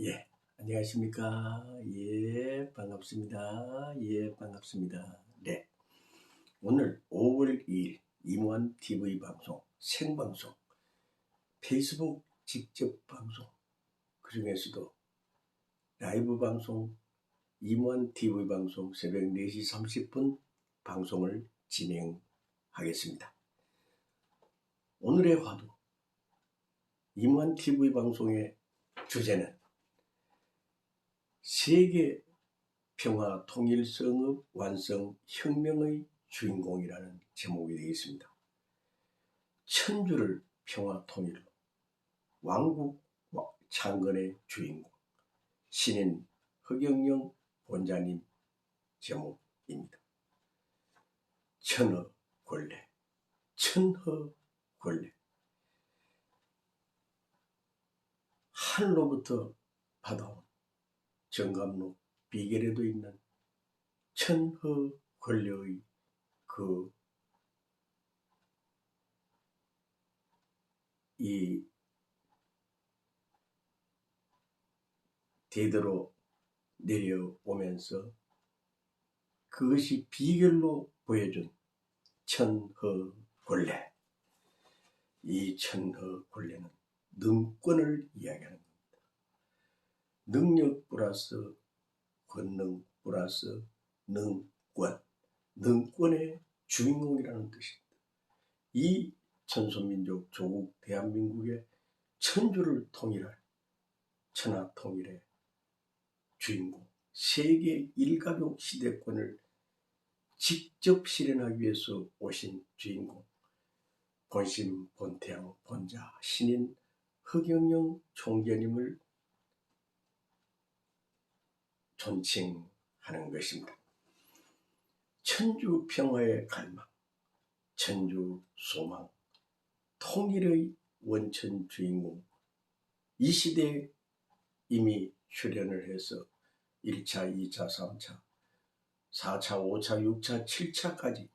예, 안녕하십니까. 예, 반갑습니다. 예, 반갑습니다. 네. 오늘 5월 2일 임원 TV 방송, 생방송, 페이스북 직접 방송, 그 중에서도 라이브 방송, 임원 TV 방송 새벽 4시 30분 방송을 진행하겠습니다. 오늘의 화두, 임원 TV 방송의 주제는 세계 평화 통일 성읍 완성 혁명의 주인공이라는 제목이 되겠습니다. 천주를 평화 통일로 왕국 창건의 주인공 신인 허경영 본자님 제목입니다. 천허 권례 천허 권례 하늘로부터 받아온 정감록 비결에도 있는 천허 권력의 그 이 대대로 내려오면서 그것이 비결로 보여준 천허 권례. 이 천허 권례는 능권을 이야기하는 능력 플러스 권능 플러스 능권, 능권의 주인공이라는 뜻입니다. 이 천소민족 조국 대한민국의 천주를 통일할 천하 통일의 주인공, 세계 일가족 시대권을 직접 실현하기 위해서 오신 주인공, 본심 본태양 본자 신인 허경영 총재님을 존칭하는 것입니다. 천주 평화의 갈망, 천주 소망, 통일의 원천 주인공, 이 시대에 이미 출연을 해서 1차, 2차, 3차, 4차, 5차, 6차, 7차까지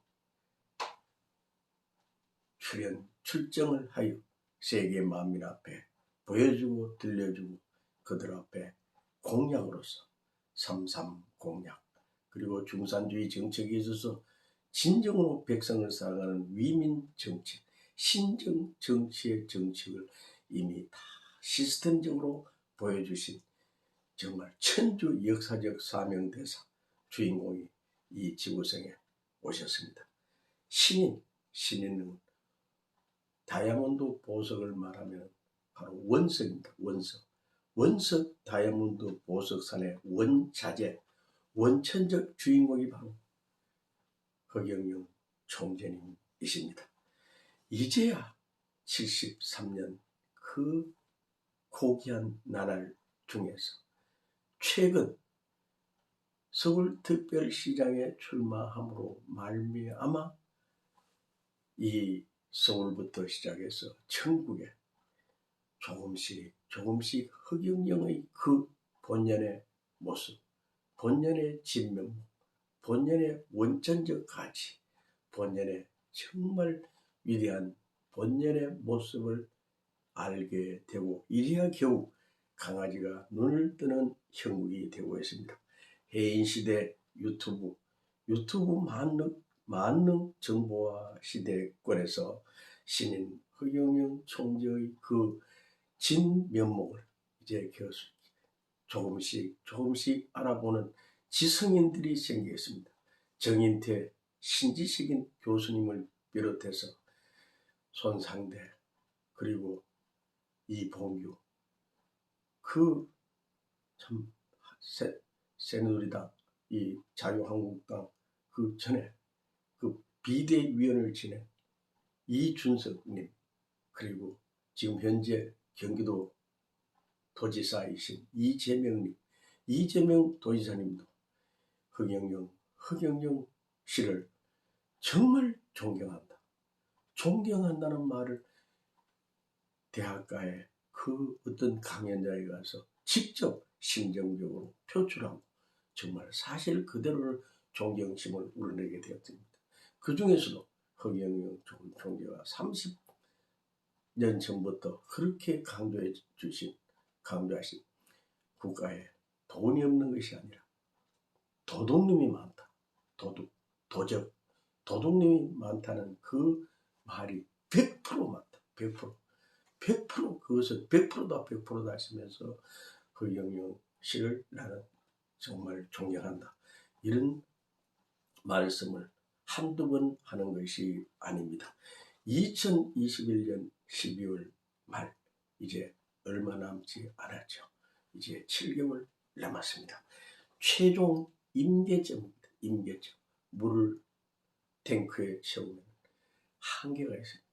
출연, 출정을 하여 세계 만민 앞에 보여주고 들려주고 그들 앞에 공약으로서 삼삼 공약 그리고 중산주의 정책에 있어서 진정으로 백성을 살아가는 위민 정책, 신정 정치의 정책을 이미 다 시스템적으로 보여주신 정말 천주 역사적 사명대사 주인공이 이 지구상에 오셨습니다. 신인, 신인은 다이아몬드 보석을 말하면 바로 원석입니다. 원석. 원석 다이아몬드 보석산의 원자재, 원천적 주인공이 바로 허경영 총재님이십니다. 이제야 73년 그 고귀한 나날 중에서 최근 서울특별시장에 출마함으로 말미암아 이 서울부터 시작해서 천국에 조금씩 조금씩 흑영영의 그 본연의 모습, 본연의 진면, 본연의 원천적 가치, 본연의 정말 위대한 본연의 모습을 알게 되고 이래야 겨우 강아지가 눈을 뜨는 형국이 되고 있습니다. 해인 시대 유튜브, 유튜브 만능, 만능 정보화 시대권에서 신인 허경영 총재의 그 진면목을 이제 조금씩 조금씩 알아보는 지성인들이 생기겠습니다. 정인태 신지식인 교수님을 비롯해서 손상대 그리고 이봉규 그 참 새누리당 이 자유한국당 그 전에 그 비대위원을 지낸 이준석님 그리고 지금 현재 경기도 도지사이신 이재명님, 이재명 도지사님도 허경영, 허경영 씨를 정말 존경한다. 존경한다는 말을 대학가에 그 어떤 강연자에 가서 직접 심정적으로 표출하고 정말 사실 그대로를 존경심을 우러내게 되었습니다. 그 중에서도 허경영 총재가 30 년 전부터 그렇게 강조해 주신, 강조하신 국가에 돈이 없는 것이 아니라 도둑놈이 많다. 도둑, 도적, 도둑놈이 많다는 그 말이 100% 맞다. 100%. 100% 그것을 100%다 100%다 하시면서 허경영 씨를 나는 정말 존경한다. 이런 말씀을 한두 번 하는 것이 아닙니다. 2021년 12월 말 이제 얼마 남지 않았죠. 이제 7개월 남았습니다. 최종 임계점입니다. 임계점. 물을 탱크에 채우면 한계가 있습니다.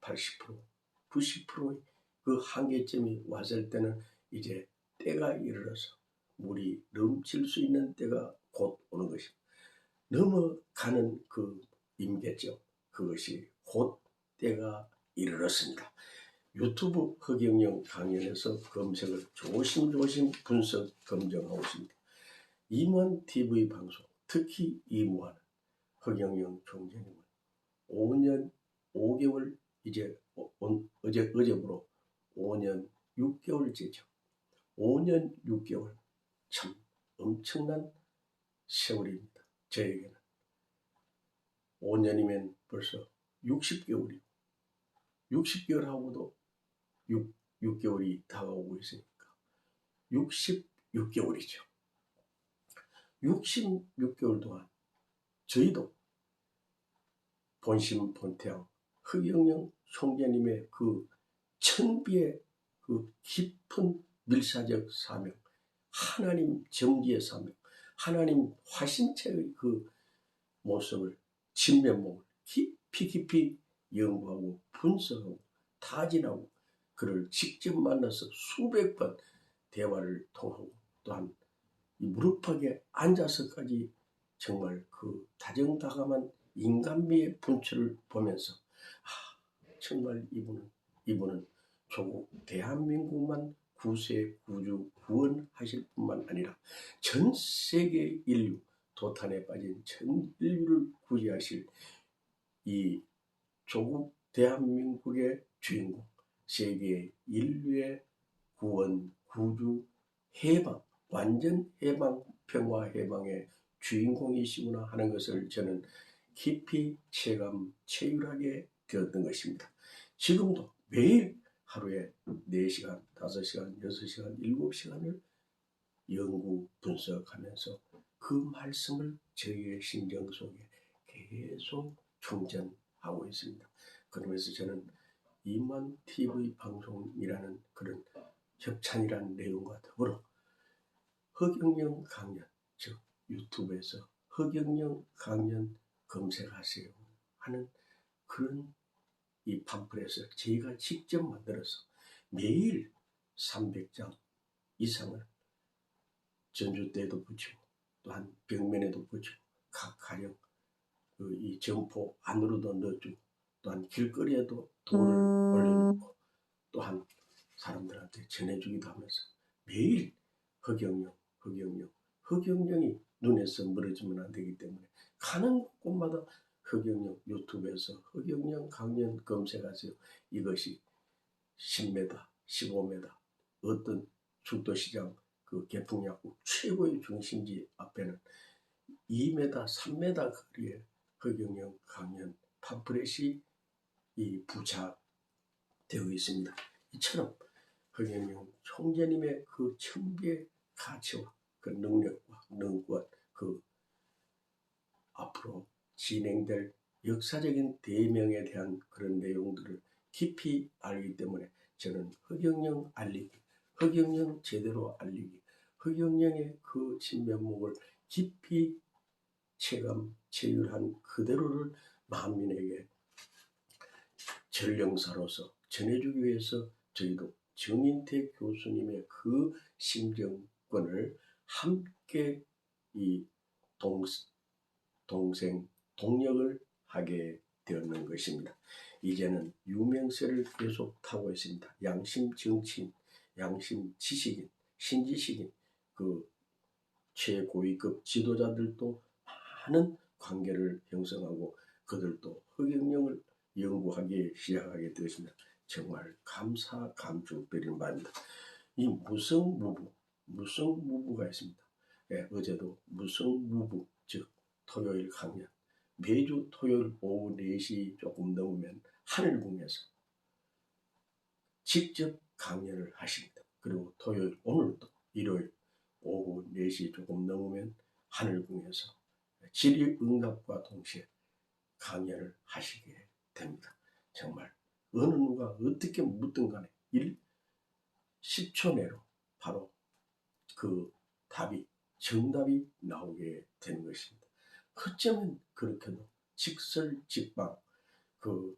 80%, 90%의 그 한계점이 왔을 때는 이제 때가 이르러서 물이 넘칠 수 있는 때가 곧 오는 것입니다. 넘어가는 그 임계점, 그것이 곧 때가 이르렀습니다. 유튜브 허경영 강연에서 검색을 조심조심 분석 검증하고 있습니다. 임원 TV 방송, 특히 이무한 허경영 총재님은 5년 5개월 이제 어, 어제 어제부로 5년 6개월째죠. 5년 6개월 참 엄청난 세월입니다. 저에게는 5년이면 벌써 60개월이고 60개월 하고도 6, 6개월이 다가오고 있으니까 66개월이죠. 66개월 동안 저희도 본심 본태양 흑영영 총재님의 그 천비의 그 깊은 밀사적 사명, 하나님 정기의 사명, 하나님 화신체의 그 모습을 진면목을 깊이 깊이 연구하고 분석하고 타진하고 그를 직접 만나서 수백 번 대화를 통하고 또한 무릎팍에 앉아서까지 정말 그 다정다감한 인간미의 분출을 보면서 아, 정말 이분은 이분은 조국 대한민국만 구세 구주 구원하실 뿐만 아니라 전 세계 인류 도탄에 빠진 전 인류를 구제하실 이 조국 대한민국의 주인공 세계 인류의 구원 구주 해방 완전 해방 평화 해방의 주인공이시구나 하는 것을 저는 깊이 체감 체휼하게 되었던 것입니다. 지금도 매일 하루에 4시간, 5시간, 6시간, 7시간을 연구 분석하면서 그 말씀을 저희의 심정 속에 계속 충전 하고 있습니다. 그러면서 저는 이만 TV 방송이라는 그런 협찬이라는 내용과 더불어 허경영 강연, 즉 유튜브에서 허경영 강연 검색하세요 하는 그런 이 팜플렛을 저희가 직접 만들어서 매일 300장 이상을 전주 때도 붙이고 또한 벽면에도 붙이고 각 가령 그이 점포 안으로도 넣어주고 또한 길거리에도 돈을 올려놓고 또한 사람들한테 전해주기도 하면서 매일 허경영, 허경영, 허경영이 눈에서 멀어지면 안 되기 때문에 가는 곳마다 허경영 유튜브에서 허경영 강연 검색하세요. 이것이 10m, 15m 어떤 죽도시장 그 개풍약국 최고의 중심지 앞에는 2m, 3m 거리에 허경영 강연 팜프렛이 이 부착되어 있습니다. 이처럼 허경영 총재님의 그 천비의 가치와 그 능력과 능과 그 앞으로 진행될 역사적인 대명에 대한 그런 내용들을 깊이 알기 때문에 저는 허경영 알리기, 허경영 제대로 알리기, 허경영의 그 진면목을 깊이 체감, 체휼한 그대로를 만민에게 전령사로서 전해주기 위해서 저희도 정인태 교수님의 그 심정권을 함께 이 동, 동생 동력을 하게 되었는 것입니다. 이제는 유명세를 계속 타고 있습니다. 양심 정치인, 양심 지식인, 신지식인, 그 최고위급 지도자들도 많은 관계를 형성하고 그들도 흑영령을 연구하기 시작하게 되었습니다. 정말 감사 감축드리는 바입니다. 이 무성무부 무성무부가 있습니다. 예, 어제도 무성무부 즉 토요일 강연 매주 토요일 오후 4시 조금 넘으면 하늘궁에서 직접 강연을 하십니다. 그리고 토요일 오늘도 일요일 오후 4시 조금 넘으면 하늘궁에서 질의응답과 동시에 강연을 하시게 됩니다. 정말 어느 누가 어떻게 묻든 간에 1, 10초 내로 바로 그 답이 정답이 나오게 되는 것입니다. 어쩌면 그렇게도 직설직방 그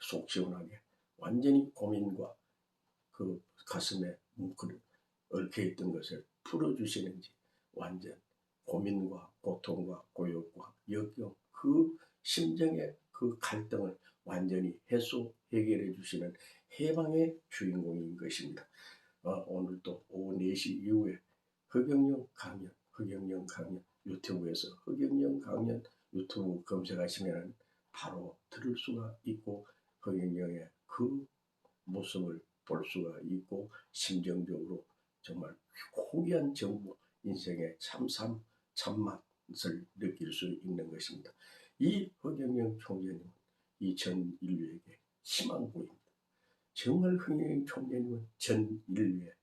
속 시원하게 완전히 고민과 그 가슴에 뭉클 얽혀 있던 것을 풀어주시는지 완전 고민과 고통과 고역과 역경 그 심정의 그 갈등을 완전히 해소 해결해 주시는 해방의 주인공인 것입니다. 어, 오늘도 오후 4시 이후에 허경영 강연, 허경영 강연 유튜브에서 허경영 강연 유튜브 검색하시면 바로 들을 수가 있고 허경영의 그 모습을 볼 수가 있고 심정적으로 정말 고귀한 정보 인생의 참삼 참맛을 느낄 수 있는 것입니다. 이 허경영 총재님은 이전 인류에게 희망고입니다. 정말 허경영 총재님은 전 인류의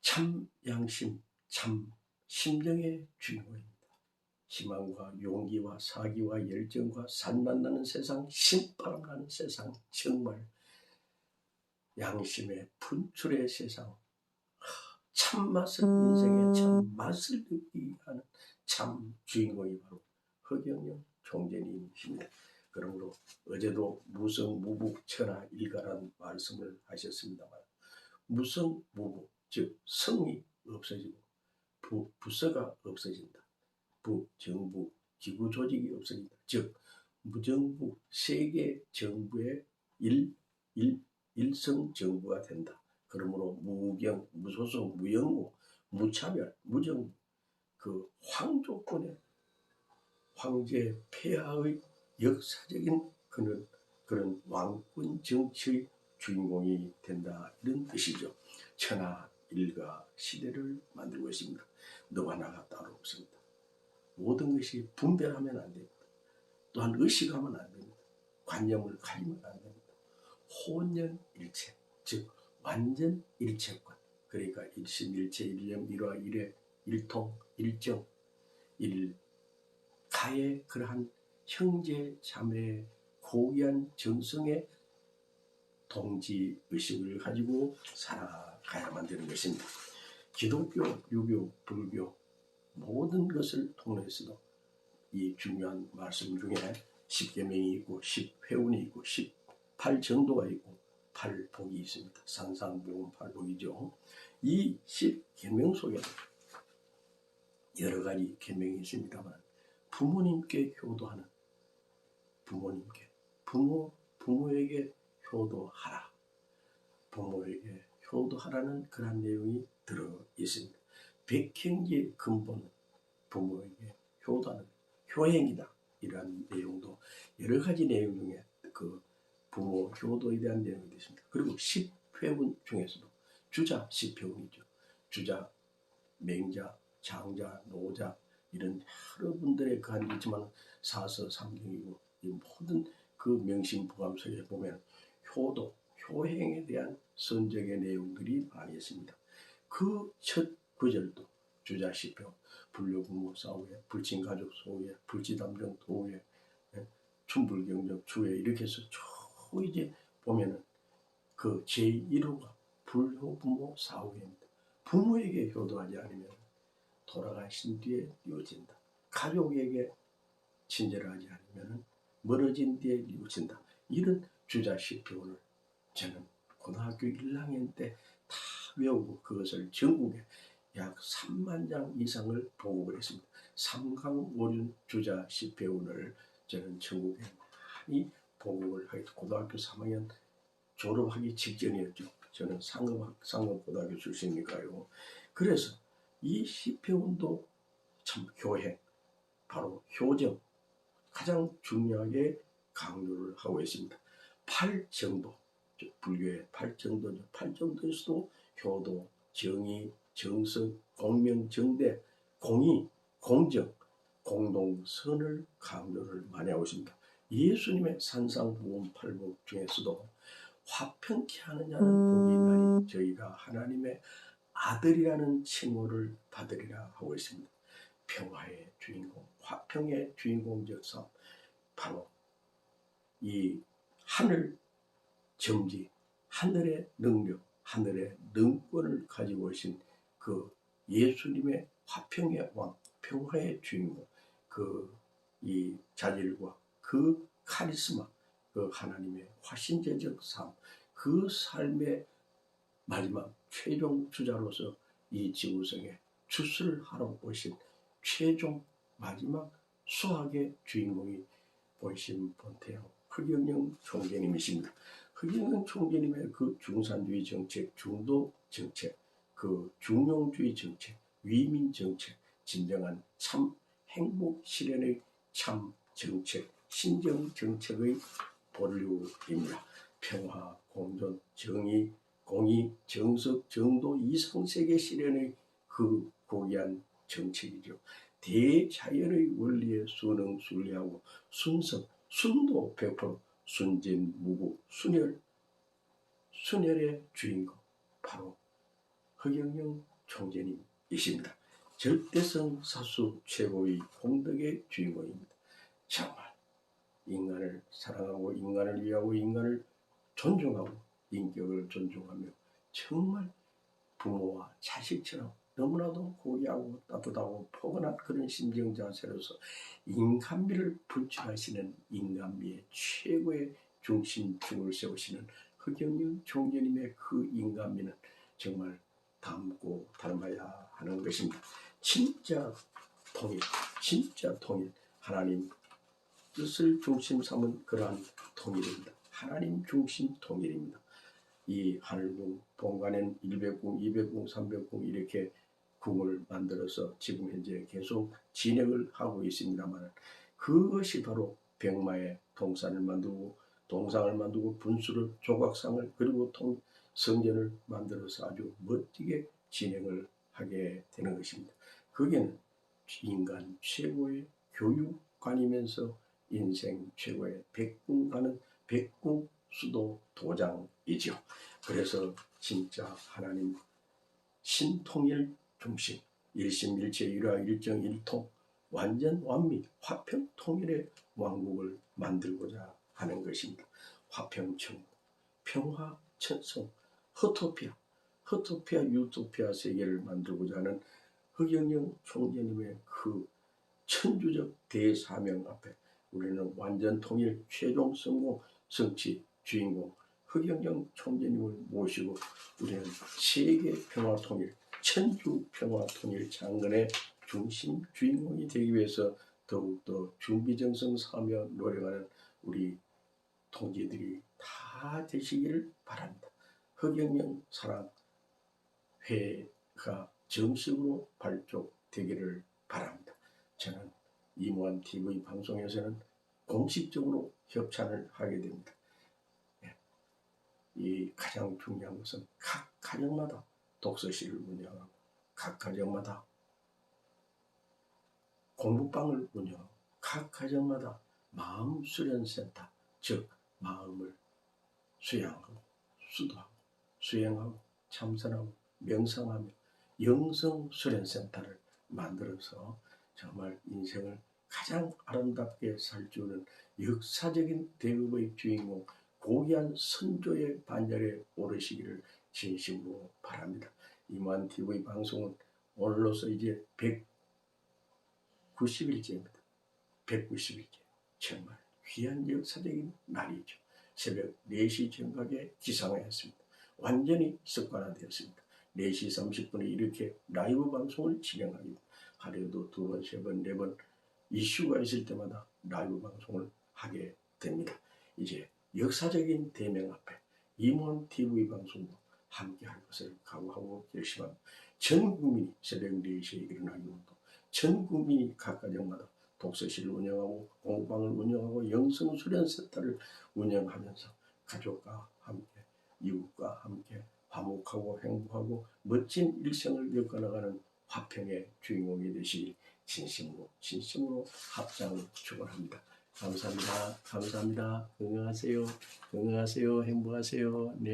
참 양심, 참 심정의 주인공입니다. 희망과 용기와 사기와 열정과 산만나는 세상, 신바람 나는 세상, 정말 양심의 분출의 세상, 참맛을 인생의 참맛을 느끼게 하는 참 주인공이 바로 허경영 총재님이십니다. 그러므로 어제도 무성무부 천하 일가란 말씀을 하셨습니다만 무성무부 즉 성이 없어지고 부, 부서가 없어진다. 부, 정부, 기구 조직이 없어진다. 즉 무정부 세계 정부의 일, 일, 일성 정부가 된다. 그러므로 무경, 무소속, 무영구, 무차별, 무정부 그 황조권의 황제 폐하의 역사적인 그런 그런 왕권 정치의 주인공이 된다 이런 뜻이죠. 천하 일가 시대를 만들고 있습니다. 너와 나가 따로 없습니다. 모든 것이 분별하면 안 됩니다. 또한 의식하면 안 됩니다. 관념을 가리면 안 됩니다. 혼연일체, 즉 완전 일체권. 그러니까 일심일체, 일념, 일화, 일회, 일통, 일정, 일가의 그러한 형제 자매의 고귀한 정성의 동지 의식을 가지고 살아가야만 되는 것입니다. 기독교, 유교, 불교 모든 것을 통해서도 이 중요한 말씀 중에 10계명이 있고 10회운이 있고 18정도가 있고 8복이 있습니다. 상상복음 8복이죠. 이 10계명 속에 여러 가지 계명이 있습니다만 부모님께 효도하는 부모님께 부모 부모에게 효도하라. 부모에게 효도하라는 그런 내용이 들어 있습니다. 백행기의 근본은 부모에게 효도하는 효행이다. 이러한 내용도 여러 가지 내용 중에 그 부모 효도에 대한 내용이 있습니다. 그리고 십회운 중에서도 주자 십회운이죠. 주자, 맹자, 장자, 노자 이런 여러분들의 그한 있지만 사서 삼경이고 이 모든 그 명심 부감 속에 보면 효도, 효행에 대한 선적의 내용들이 많이 있습니다. 그 첫 구절도 주자시표, 불교부모 사후에, 불친가족 소후에, 불지담정 도후에, 예, 춘불경적 주에 이렇게 해서 쭉 이제 보면은 그 제1호가 불효 부모 사후입니다. 부모에게 효도하지 않으면 돌아가신 뒤에 이어진다. 가족에게 친절하지 않으면 멀어진 뒤에 뉘우친다. 이런 주자식 표현을 저는 고등학교 1학년 때 다 외우고 그것을 전국에 약 3만 장 이상을 보급을 했습니다. 삼강오륜 주자식 표현을 저는 전국에 많이 보급을 하게 고등학교 3학년 졸업하기 직전이었죠. 저는 상급 상급고등학교 출신이니까요. 그래서 이 시표운도 참 교행, 바로 효정 가장 중요하게 강조를 하고 있습니다. 팔정도, 불교의 팔정도죠. 팔정도에서도 효도, 정의, 정석, 공명, 정대, 공의, 공정, 공동선을 강조를 많이 하고 있습니다. 예수님의 산상보험 팔복 중에서도 화평케 하는 자는 복이 있나니 저희가 하나님의 아들이라는 칭호를 받으리라 하고 있습니다. 평화의 주인공, 화평의 주인공적 삶, 바로 이 하늘 정지, 하늘의 능력, 하늘의 능권을 가지고 오신 그 예수님의 화평의 왕, 평화의 주인공, 그 이 자질과 그 카리스마, 그 하나님의 화신제적 삶, 그 삶의 마지막 최종 주자로서 이 지구성에 주술 하러 오신 최종 마지막 수학의 주인공이 보이신 본태영 흑영영 총재님이십니다. 흑영영 총재님의 그 중산주의 정책, 중도 정책, 그 중용주의 정책, 위민 정책, 진정한 참 행복 실현의 참 정책, 신정 정책의 본류입니다. 평화, 공존, 정의, 공의, 정석, 정도 이상세계 실현의 그 고귀한 정책이죠. 대자연의 원리에 순응 순리하고 순성, 순도 100% 순진, 무구, 순혈, 순혈의 주인공 바로 허경영 총재님이십니다. 절대성 사수 최고의 공덕의 주인공입니다. 정말 인간을 사랑하고 인간을 위하고 인간을 존중하고 인격을 존중하며 정말 부모와 자식처럼 너무나도 고귀하고 따뜻하고 포근한 그런 심정 자세로서 인간미를 분출하시는 인간미의 최고의 중심축을 세우시는 흑영영 총재님의 그 인간미는 정말 닮고 닮아야 하는 것입니다. 진짜 통일, 진짜 통일, 하나님 뜻을 중심 삼은 그러한 통일입니다. 하나님 중심 통일입니다. 이 하늘궁, 본관엔 100궁, 200궁, 300궁 이렇게 궁을 만들어서 지금 현재 계속 진행을 하고 있습니다만 그것이 바로 백마의 동산을 만들고 동상을 만들고 분수를 조각상을 그리고 통 성전을 만들어서 아주 멋지게 진행을 하게 되는 것입니다. 거기는 인간 최고의 교육관이면서 인생 최고의 백궁가는 백궁 수도 도장이죠. 그래서 진짜 하나님 신통일 중심 일심일체 일화 일정 일통 완전 완미 화평 통일의 왕국을 만들고자 하는 것입니다. 화평청 평화 천성 허토피아 허토피아 유토피아 세계를 만들고자 하는 흑영영 총재님의 그 천주적 대사명 앞에 우리는 완전 통일 최종 성공 성취 주인공 흑영영 총재님을 모시고 우리는 세계 평화 통일 천주 평화 통일 장건의 중심 주인공이 되기 위해서 더욱더 준비정성 사며 노력하는 우리 동지들이 다 되시기를 바랍니다. 흑영영 사랑 회가 정식으로 발족되기를 바랍니다. 저는 이무한 TV 방송에서는 공식적으로 협찬을 하게 됩니다. 예. 이 가장 중요한 것은 각 가정마다 독서실을 운영하고 각 가정마다 공부방을 운영하고 각 가정마다 마음 수련센터 즉 마음을 수양하고 수도하고 수행하고 참선하고 명상하며 영성 수련센터를 만들어서 정말 인생을 가장 아름답게 살 줄은 역사적인 대업의 주인공 고귀한 선조의 반열에 오르시기를 진심으로 바랍니다. 이만 TV 방송은 오늘로서 이제 190일째입니다. 190일째. 정말 귀한 역사적인 날이죠. 새벽 4시 정각에 기상을 했습니다. 완전히 습관화되었습니다. 4시 30분에 이렇게 라이브 방송을 진행하기 하루에도 두 번, 세 번, 네 번 이슈가 있을 때마다 라이브 방송을 하게 됩니다. 이제 역사적인 대명 앞에 임원 TV 방송도 함께 할 것을 각오하고 결심합니다. 전 국민이 새벽 4시에 일어나기 운동, 전 국민이 각 가정마다 독서실을 운영하고 공방을 운영하고 영성 수련 센터를 운영하면서 가족과 함께 이웃과 함께 화목하고 행복하고 멋진 일생을 겪어나가는 화평의 주인공이 되시길 진심으로 진심으로 합장 축원합니다. 감사합니다. 감사합니다. 건강하세요. 건강하세요. 행복하세요. 네.